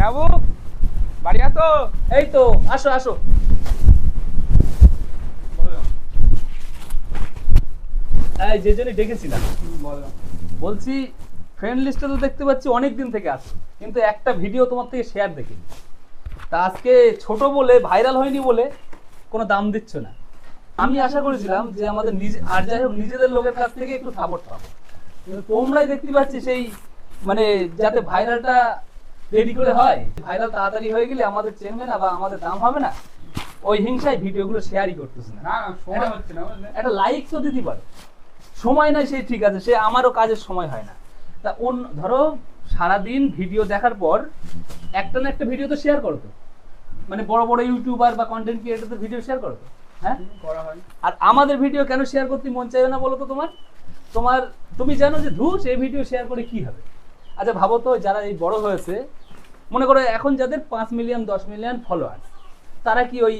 বাবু বাড়ি আসো? এই তো, আসো আসো। এই যে জন্য ডেকেছিলাম। বলছি ফ্রেন্ড লিস্টে তো দেখতে পাচ্ছি, অনেক দিন থেকে আসো কিন্তু একটা ভিডিও তোমার থেকে শেয়ার দেখিনি। তা আজকে ছোট বলে ভাইরাল হয়নি বলে কোনো দাম দিচ্ছ না। আমি আশা করেছিলাম যে আমাদের নিজে আর যাই হোক, নিজেদের লোকের কাছ থেকে একটু সাপোর্ট পাবো। কিন্তু তোমরাই দেখতে পাচ্ছি সেই মানে যাতে ভাইরালটা রেডি করে হয়। ভাইরাল তাড়াতাড়ি হয়ে গেলে আমাদের চেনবে না বা আমাদের দাম হবে না। ওই হিংসায় ভিডিওগুলো শেয়ারই করতেছে না। সময় হচ্ছে না একটা লাইক তো দিতে পারো। সময় নাই সে ঠিক আছে সে আমারও কাজের সময় হয় না। তা অন্য ধরো সারাদিন ভিডিও দেখার পর একটা না একটা ভিডিও তো শেয়ার করো তো। মানে বড় বড় ইউটিউবার বা কন্টেন্ট ক্রিয়েটরদের ভিডিও শেয়ার করো তো হ্যাঁ? করা হয়। আর আমাদের ভিডিও কেন শেয়ার করতে মন চাইবে না বলো তো তোমার? তোমার তুমি জানো যে ধুস এই ভিডিও শেয়ার করে কি হবে? আচ্ছা ভাবো তো যারা এই বড় হয়েছে মনে করো এখন যাদের পাঁচ মিলিয়ন দশ মিলিয়ন ফলোয়ার তারা কি ওই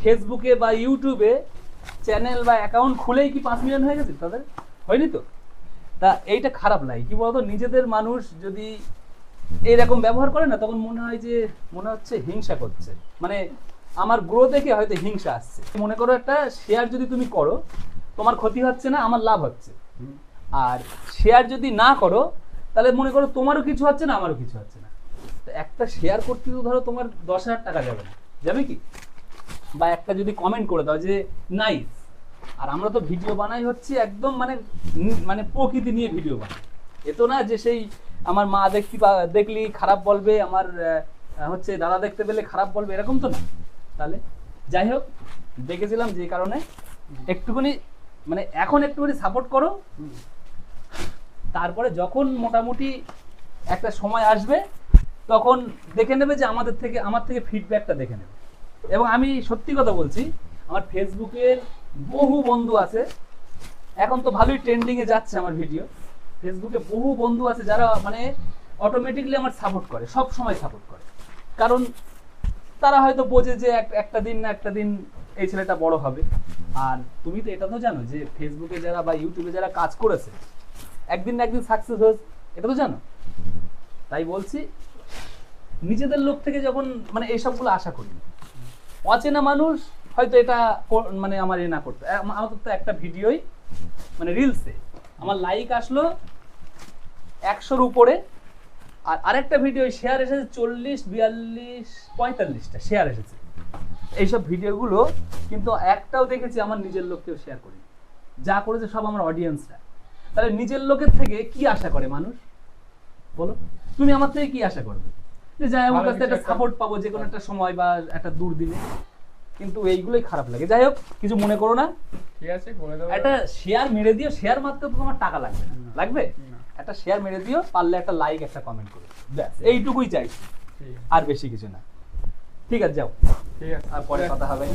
ফেসবুকে বা ইউটিউবে চ্যানেল বা অ্যাকাউন্ট খুলেই কি পাঁচ মিলিয়ন হয়ে গেছে তাদের? হয়নি তো? তা এইটা খারাপ লাগে। কি বলতো? নিজেদের মানুষ যদি এইরকম ব্যবহার করে না, তখন মনে হয় যে, মনে হচ্ছে হিংসা করছে। মানে আমার গ্রো দেখে হয়তো হিংসা আসছে। মনে করো একটা শেয়ার যদি তুমি করো, তোমার ক্ষতি হচ্ছে না, আমার লাভ হচ্ছে। আর শেয়ার যদি না করো, তাহলে মনে করো তোমারও কিছু হচ্ছে না, আমারও কিছু হচ্ছে না। একটা শেয়ার করতে তো ধরো তোমার দশ হাজার টাকা যাবে না। যাবে কি? বা একটা যদি কমেন্ট করে দাও যে নাইস আর আমরা তো ভিডিও বানাই হচ্ছে একদম মানে মানে প্রকৃতি নিয়ে ভিডিও বানাই। এ তো না যে সেই আমার মা দেখতে পা- দেখলি খারাপ বলবে আমার হচ্ছে দাদা দেখতে পেলে খারাপ বলবে এরকম তো না। তাহলে যাই হোক দেখেছিলাম যে কারণে একটুখানি মানে এখন একটুখানি সাপোর্ট করো। তারপরে যখন মোটামুটি একটা সময় আসবে তখন দেখে নেবে যে আমাদের থেকে, আমার থেকে ফিডব্যাকটা দেখে নেবে। এবং আমি সত্যি কথা বলছি, আমার ফেসবুকের বহু বন্ধু আছে, এখন তো ভালোই ট্রেন্ডিংয়ে যাচ্ছে আমার ভিডিও ফেসবুকে বহু বন্ধু আছে যারা মানে অটোমেটিকলি আমার সাপোর্ট করে, সব সময় সাপোর্ট করে। কারণ তারা হয়তো বোঝে যে এক- একটা দিন না একটা দিন এই ছেলেটা বড় হবে। আর তুমি তো এটা তো জানো যে ফেসবুকে যারা বা ইউটিউবে যারা কাজ করেছে, একদিন না একদিন সাকসেস হয়েছে, এটা তো জানো। তাই বলছি নিজেদের লোক থেকে যখন মানে এইসবগুলো আশা করি। অচেনা মানুষ হয়তো এটা মানে আমার এ না করতো। আম- আমার তো একটা ভিডিওই মানে রিলসে। আমার লাইক আসলো একশোর উপরে, আর আরেকটা ভিডিও শেয়ার এসেছে চল্লিশ, বিয়াল্লিশ, পঁয়তাল্লিশটা শেয়ার এসেছে। এইসব ভিডিওগুলো কিন্তু একটাও দেখেছি আমার নিজের লোককেও শেয়ার করি যা করেছে সব আমার অডিয়েন্সরা তাহলে নিজের লোকের থেকে কি আশা করে মানুষ? বলো। তুমি আমার থেকে কি আশা করবে? যাই হোক কাছ একটা সাপোর্ট পাবো যে কোনো একটা সময় বা একটা দুর্দিনে। কিন্তু এইগুলোই খারাপ লাগে। যাই হোক কিছু মনে করো না। ঠিক আছে করে একটা শেয়ার মেরে দিও শেয়ার মারতে তো তোমার টাকা লাগবে না। লাগবে? একটা শেয়ার মেরে দিও পারলে একটা লাইক একটা কমেন্ট করো। ব্যাস এইটুকুই চাইছি। আর বেশি কিছু না। ঠিক আছে যাও। ঠিক আছে। আর পরে কথা হবে।